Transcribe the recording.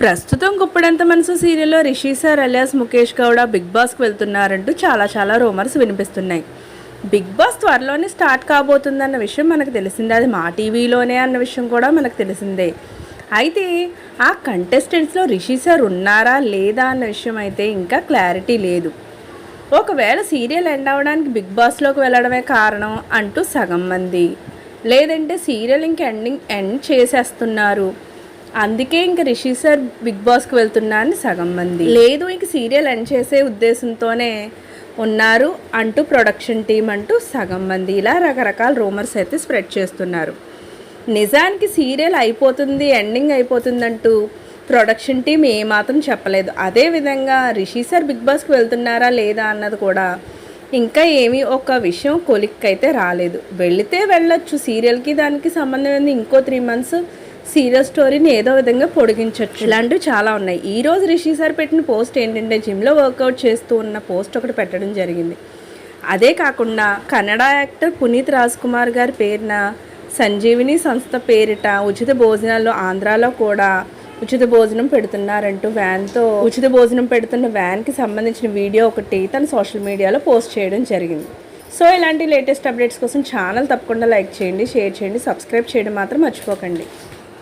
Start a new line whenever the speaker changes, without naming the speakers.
ప్రస్తుతం గుప్పడంత మనసు సీరియల్లో Rishi sir alias Mukesh Gowda Bigg బాస్కి వెళ్తున్నారంటూ చాలా చాలా రూమర్స్ వినిపిస్తున్నాయి. బిగ్ బాస్ త్వరలోనే స్టార్ట్ కాబోతుందన్న విషయం మనకు తెలిసిందే. అది మా టీవీలోనే అన్న విషయం కూడా మనకు తెలిసిందే. అయితే ఆ కంటెస్టెంట్స్లో రిషి సార్ ఉన్నారా లేదా అన్న విషయం అయితే ఇంకా క్లారిటీ లేదు. ఒకవేళ సీరియల్ ఎండ్ అవ్వడానికి బిగ్ బాస్లోకి వెళ్ళడమే కారణం అంటూ సగం మంది. లేదంటే సీరియల్ ఇంక ఎండింగ్ ఎండ్ చేసేస్తున్నారు. అందుకే ఇంక రిషి సార్ బిగ్ బాస్కి వెళ్తున్నా అని సగం మంది. లేదు ఇంక సీరియల్ ఎండ్ చేసే ఉద్దేశంతోనే ఉన్నారు అంటూ ప్రొడక్షన్ టీం అంటూ సగం మంది. ఇలా రకరకాల రూమర్స్ అయితే స్ప్రెడ్ చేస్తున్నారు. నిజానికి సీరియల్ అయిపోతుంది ఎండింగ్ అయిపోతుందంటూ ప్రొడక్షన్ టీం ఏమాత్రం చెప్పలేదు. అదేవిధంగా రిషి సార్ బిగ్ బాస్కి వెళ్తున్నారా లేదా అన్నది కూడా ఇంకా ఏమీ ఒక విషయం కొలిక్కైతే రాలేదు. వెళితే వెళ్ళొచ్చు. సీరియల్కి దానికి సంబంధం ఇంకో త్రీ మంత్స్ సీరియల్ స్టోరీని ఏదో విధంగా పొడిగించవచ్చు ఇలాంటివి చాలా ఉన్నాయి. ఈ రోజు రిషి సార్ పెట్టిన పోస్ట్ ఏంటంటే జిమ్లో వర్కౌట్ చేస్తూ ఉన్న పోస్ట్ ఒకటి పెట్టడం జరిగింది. అదే కాకుండా కన్నడ యాక్టర్ పునీత్ రాజ్ కుమార్ గారి పేరున సంజీవిని సంస్థ పేరిట ఉచిత భోజనాలు ఆంధ్రాలో కూడా ఉచిత భోజనం పెడుతున్నారంటూ వ్యాన్తో ఉచిత భోజనం పెడుతున్న వ్యాన్కి సంబంధించిన వీడియో ఒకటి తన సోషల్ మీడియాలో పోస్ట్ చేయడం జరిగింది. సో ఇలాంటి లేటెస్ట్ అప్డేట్స్ కోసం ఛానల్ తప్పకుండా లైక్ చేయండి షేర్ చేయండి సబ్స్క్రైబ్ చేయడం మాత్రం మర్చిపోకండి.